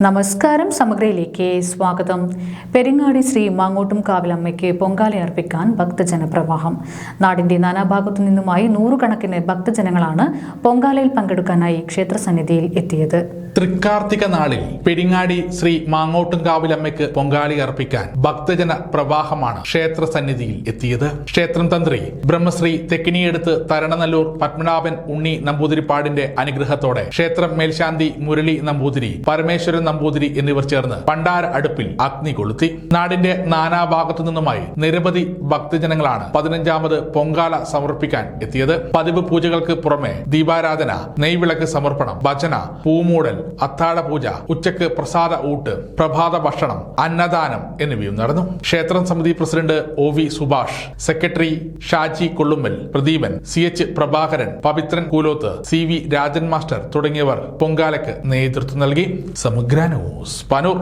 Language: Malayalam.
നമസ്കാരം സമഗ്രയിലേക്ക് സ്വാഗതം. പെരിങ്ങാടി ശ്രീ മാങ്ങോട്ടും കാവിലമ്മയ്ക്ക് പൊങ്കാലയർപ്പിക്കാൻ ഭക്തജനപ്രവാഹം നാടിന്റെ നാനാഭാഗത്തു നിന്നുമായി നൂറുകണക്കിന് ഭക്തജനങ്ങളാണ് പൊങ്കാലയിൽ പങ്കെടുക്കാനായി ക്ഷേത്രസന്നിധിയിൽ എത്തിയത്. തൃക്കാർത്തിക നാളിൽ പെരിങ്ങാടി ശ്രീ മാങ്ങോട്ടുംകാവിലമ്മയ്ക്ക് പൊങ്കാളി അർപ്പിക്കാൻ ഭക്തജന പ്രവാഹമാണ് ക്ഷേത്ര സന്നിധിയിൽ എത്തിയത്. ക്ഷേത്രം തന്ത്രി ബ്രഹ്മശ്രീ തെക്കിനിയെടുത്ത് തരണനല്ലൂർ പത്മനാഭൻ ഉണ്ണി നമ്പൂതിരിപ്പാടിന്റെ അനുഗ്രഹത്തോടെ ക്ഷേത്രം മേൽശാന്തി മുരളി നമ്പൂതിരി പരമേശ്വരൻ നമ്പൂതിരി എന്നിവർ ചേർന്ന് പണ്ടാര അടുപ്പിൽ അഗ്നി കൊളുത്തി. നാടിന്റെ നാനാഭാഗത്തു നിന്നുമായി നിരവധി ഭക്തജനങ്ങളാണ് പതിനഞ്ചാമത് പൊങ്കാല സമർപ്പിക്കാൻ എത്തിയത്. പതിവ് പൂജകൾക്ക് പുറമെ ദീപാരാധന നെയ്വിളക്ക് സമർപ്പണം ഭജന പൂമൂടൽ അത്താഴ പൂജ ഉച്ചയ്ക്ക് പ്രസാദ ഊട്ട് പ്രഭാത ഭക്ഷണം അന്നദാനം എന്നിവയും നടന്നു. ക്ഷേത്രം സമിതി president O V Subhash secretary Shaji Kollummal Pradeepan C H Prabhakaran Pavithran Kooloth C V Rajan master തുടങ്ങിയവർ പൊങ്കാലയ്ക്ക് നേതൃത്വം നൽകി. സമഗ്ര ന്യൂസ് പനൂർ.